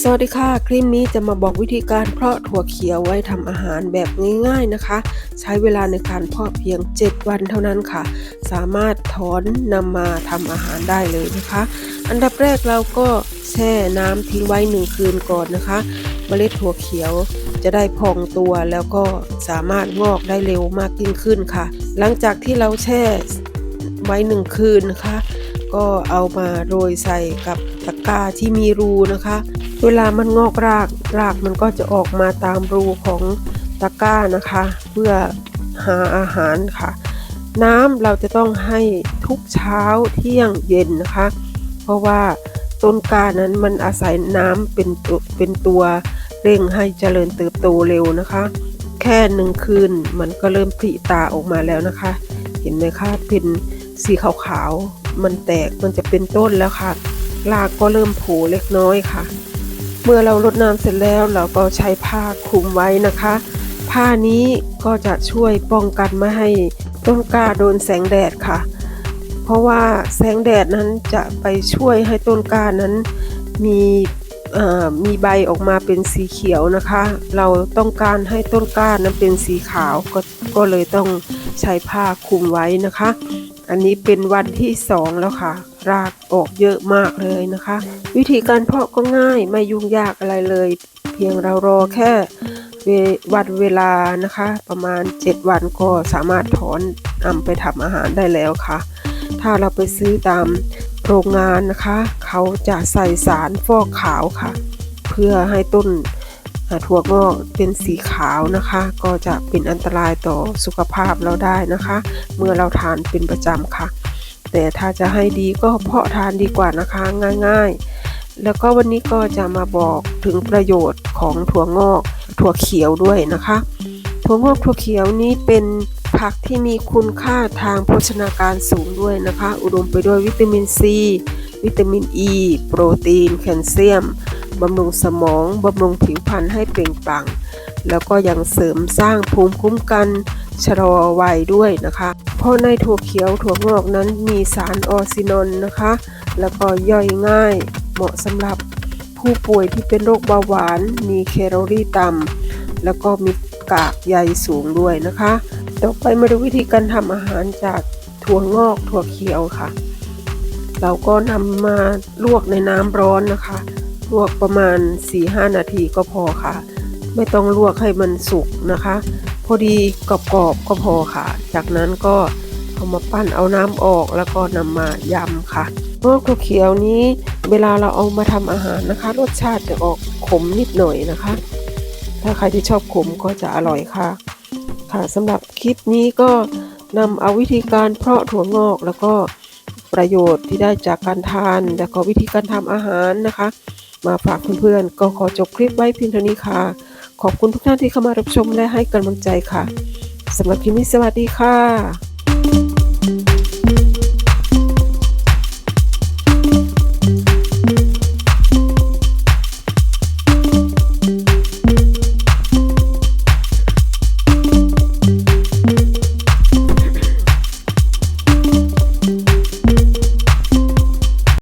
สวัสดีค่ะ คลิปนี้จะมาบอกวิธีการเพาะถั่วเขียวไว้ทำอาหารแบบง่ายๆนะคะ ใช้เวลาในการเพาะเพียง 7 วันเท่านั้นค่ะ สามารถถอนนำมาทำอาหารได้เลยนะคะ อันดับแรกเราก็แช่น้ำทิ้งไว้1คืนก่อนนะคะเมล็ดถั่วเขียวจะได้พองตัวแล้วก็สามารถงอกได้เร็วมากยิ่งขึ้นค่ะ หลังจากที่เราแช่ไว้1คืนนะคะ ก็เอามาโรยใส่กับตะกร้าที่มีรูนะคะ เวลามันงอกรากรากมันก็จะออกมาตามรูของตะกร้านะคะ เพื่อหาอาหารค่ะ น้ำเราจะต้องให้ทุกเช้าเที่ยงเย็นนะคะ เพราะว่าต้นกานั้นมันอาศัยน้ำเป็นตัวเป็นตัวเร่งให้เจริญเติบโตเร็วนะคะ แค่หนึ่งคืนมันก็เริ่มผลิตาออกมาแล้วนะคะ เห็นไหมคะเป็นสีขาวๆ มันแตกมันจะเป็นต้นแล้วค่ะรากก็เริ่มโผล่เล็กน้อยค่ะ เมื่อเรารดน้ำเสร็จแล้วเราก็ใช้ผ้าคลุมไว้นะคะ ผ้านี้ก็จะช่วยป้องกันไม่ให้ต้นกล้าโดนแสงแดดค่ะ เพราะว่าแสงแดดนั้นจะไปช่วยให้ต้นกล้านั้นมีมีใบออกมาเป็นสีเขียวนะคะ เราต้องการให้ต้นกล้านั้นเป็นสีขาวก็ก็เลยต้องใช้ผ้าคลุมไว้นะคะ อันนี้เป็นวันที่สองแล้วค่ะ รากออกเยอะมากเลยนะคะ วิธีการเพาะก็ง่ายไม่ยุ่งยากอะไรเลย เพียงเรารอแค่วันเวลานะคะ ประมาณ 7 วันก็สามารถถอนนำไปทำอาหารได้แล้วค่ะ ถ้าเราไปซื้อตามโรงงานนะคะ เขาจะใส่สารฟอกขาวค่ะ เพื่อให้ต้น ถั่วงอกเป็นสีขาวนะคะ ก็จะเป็นอันตรายต่อสุขภาพเราได้นะคะ เมื่อเราทานเป็นประจำค่ะ แต่ถ้าจะให้ดีก็เพาะทานดีกว่านะคะง่าย ๆ แล้วก็วันนี้ก็จะมาบอกถึงประโยชน์ของถั่วงอกถั่วเขียวด้วยนะคะ ถั่วงอกถั่วเขียวนี้เป็นผักที่มีคุณค่าทางโภชนาการสูงด้วยนะคะ อุดมไปด้วยวิตามินซี วิตามินอ e, ีโปรตีน แคลเซียม บำรุงสมอง บำรุงผิวพรรณให้เปล่งปลั่ง แล้วก็ยังเสริมสร้างภูมิคุ้มกันชะลอวัยด้วยนะคะ เพราะในถั่วเขียวถั่วงอกนั้นมีสารออซินอนนะคะ แล้วก็ย่อยง่าย เหมาะสำหรับผู้ป่วยที่เป็นโรคเบาหวาน มีแคลอรี่ต่ำแล้วก็มีกากใยสูงด้วยนะคะ ต่อไปมาดูวิธีการทำอาหารจากถั่วงอกถั่วเขียวค่ะ เราก็นำมาลวกในน้ำร้อนนะคะ ลวกประมาณ 4-5 นาทีก็พอค่ะ ไม่ต้องลวกให้มันสุกนะคะ พอดีกรอบๆก็พอค่ะ จากนั้นก็เอามาปั้นเอาน้ำออกแล้วก็นำมายำค่ะงอกถั่วเขียวนี้เวลาเราเอามาทำอาหารนะคะ รสชาติจะออกขมนิดหน่อยนะคะ ถ้าใครที่ชอบขมก็จะอร่อยค่ะ ค่ะสำหรับคลิปนี้ก็นำเอาวิธีการเพาะถั่วงอกแล้วก็ประโยชน์ที่ได้จากการทาน แล้วก็วิธีการทำอาหารนะคะ มาฝากเพื่อนๆ ก็ขอจบคลิปไว้เพียงเท่านี้ค่ะ ขอบคุณทุกท่านที่เข้ามารับชมและให้กำลังใจค่ะสำหรับคลิปนี้สวัสดีค่ะ